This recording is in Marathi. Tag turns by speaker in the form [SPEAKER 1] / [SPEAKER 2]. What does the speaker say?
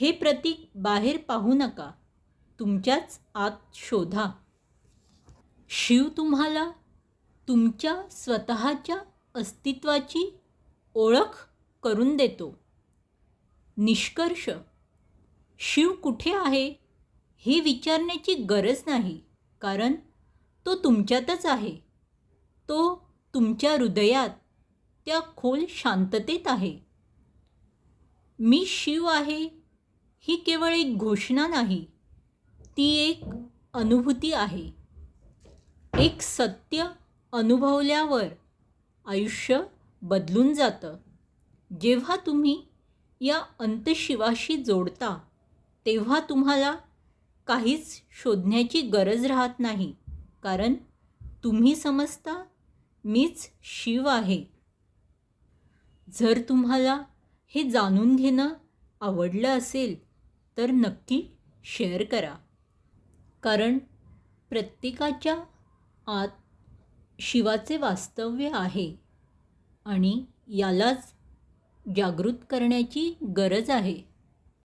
[SPEAKER 1] हे प्रतीक बाहेर पाहू नका. तुमच्याच आत शोधा. शिव तुम्हाला तुमच्या स्वतःच्या अस्तित्वाची ओळख करून देतो. निष्कर्ष. शिव कुठे आहे हे विचारण्याची गरज नाही कारण तो तुमच्यातच आहे. तो तुमच्या हृदयात त्या खोल शांततेत आहे. मी शिव आहे ही केवळ एक घोषणा नाही ती एक अनुभूती आहे. एक सत्य अनुभवल्यावर आयुष्य बदलून जातं. जेव्हा तुम्ही या अंतशिवाशी जोडता तेव्हा तुम्हाला काहीच शोधण्याची गरज राहत नाही कारण तुम्ही समजता मीच शिव आहे. जर तुम्हाला हे जाणून घेणं आवडलं असेल तर नक्की शेअर करा. कारण प्रत्येकाच्या आत शिवाचे वास्तव्य आहे आणि यालाच जागृत करण्याची गरज आहे.